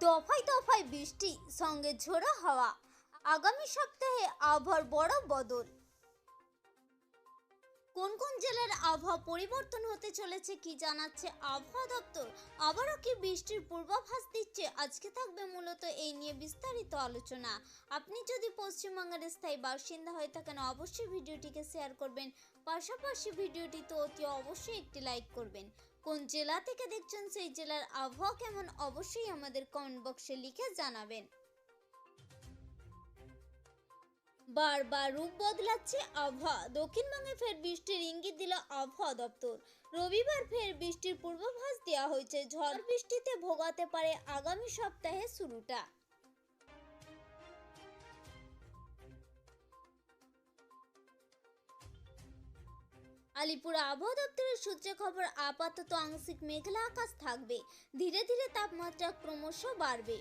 দফায় দফায় বৃষ্টি, সঙ্গে ঝোড়ো হাওয়া। আগামী সপ্তাহে আবহাওয়ার বড় বদল। কোন কোন জেলার আবহাওয়া পরিবর্তন হতে চলেছে কি জানাচ্ছে আবহাওয়া দপ্তর? আবারও কি বৃষ্টির পূর্বাভাস দিচ্ছে? আজকে থাকবে মূলত এই নিয়ে বিস্তারিত আলোচনা। আপনি যদি পশ্চিমবঙ্গের স্থায়ী বাসিন্দা হয়ে থাকেন, অবশ্যই ভিডিওটিকে শেয়ার করবেন। পাশাপাশি ভিডিওটিতে অতি অবশ্যই একটি লাইক করবেন। কোন জেলা থেকে দেখছেন সেই জেলার আবহাওয়া কেমন অবশ্যই আমাদের কমেন্ট বক্সে লিখে জানাবেন। বারবার রূপ বদলাচ্ছে আবহাওয়া। দক্ষিণবঙ্গে ফের বৃষ্টির ইঙ্গিত দিল আবহাওয়া দপ্তর। রবিবার ফের বৃষ্টির পূর্বাভাস দেওয়া হয়েছে। ঝড় বৃষ্টিতে ভোগাতে পারে আগামী সপ্তাহে শুরুটা। আলিপুর আবহাওয়া দপ্তরের সূত্রে খবর, আপাতত আংশিক মেঘলা আকাশ থাকবে। ধীরে ধীরে তাপমাত্রা ক্রমশ বাড়বে।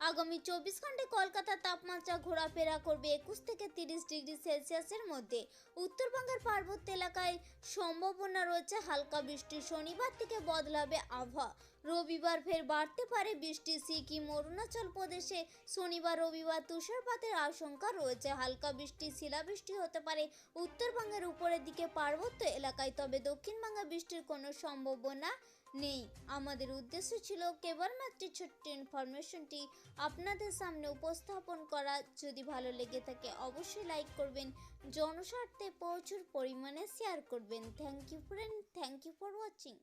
আগামী চব্বিশ ঘন্টায় কলকাতার তাপমাত্রা ঘোরাফেরা করবে একুশ থেকে তিরিশ ডিগ্রি সেলসিয়াসের মধ্যে। উত্তরবঙ্গের পার্বত্য এলাকায় সম্ভাবনা রয়েছে হালকা বৃষ্টি। শনিবার থেকে বদলাবে আবহাওয়া। রবিবার ফের বাড়তে পারে বৃষ্টি। সিকিম, অরুণাচল প্রদেশে শনিবার, রবিবার তুষারপাতের আশঙ্কা রয়েছে। হালকা বৃষ্টি, শিলাবৃষ্টি হতে পারে। উত্তরবঙ্গের উপরের দিকে পার্বত্য এলাকায়, তবে দক্ষিণবঙ্গে বৃষ্টির কোনো সম্ভাবনা নেই। আমাদের উদ্দেশ্য ছিল কেবলমাত্র ছোট্ট ইনফরমেশনটি আপনাদের সামনে উপস্থাপন করা। যদি ভালো লেগে থাকে, অবশ্যই লাইক করবেন। জনস্বার্থে প্রচুর পরিমাণে শেয়ার করবেন। then thank you friend. Thank you for watching.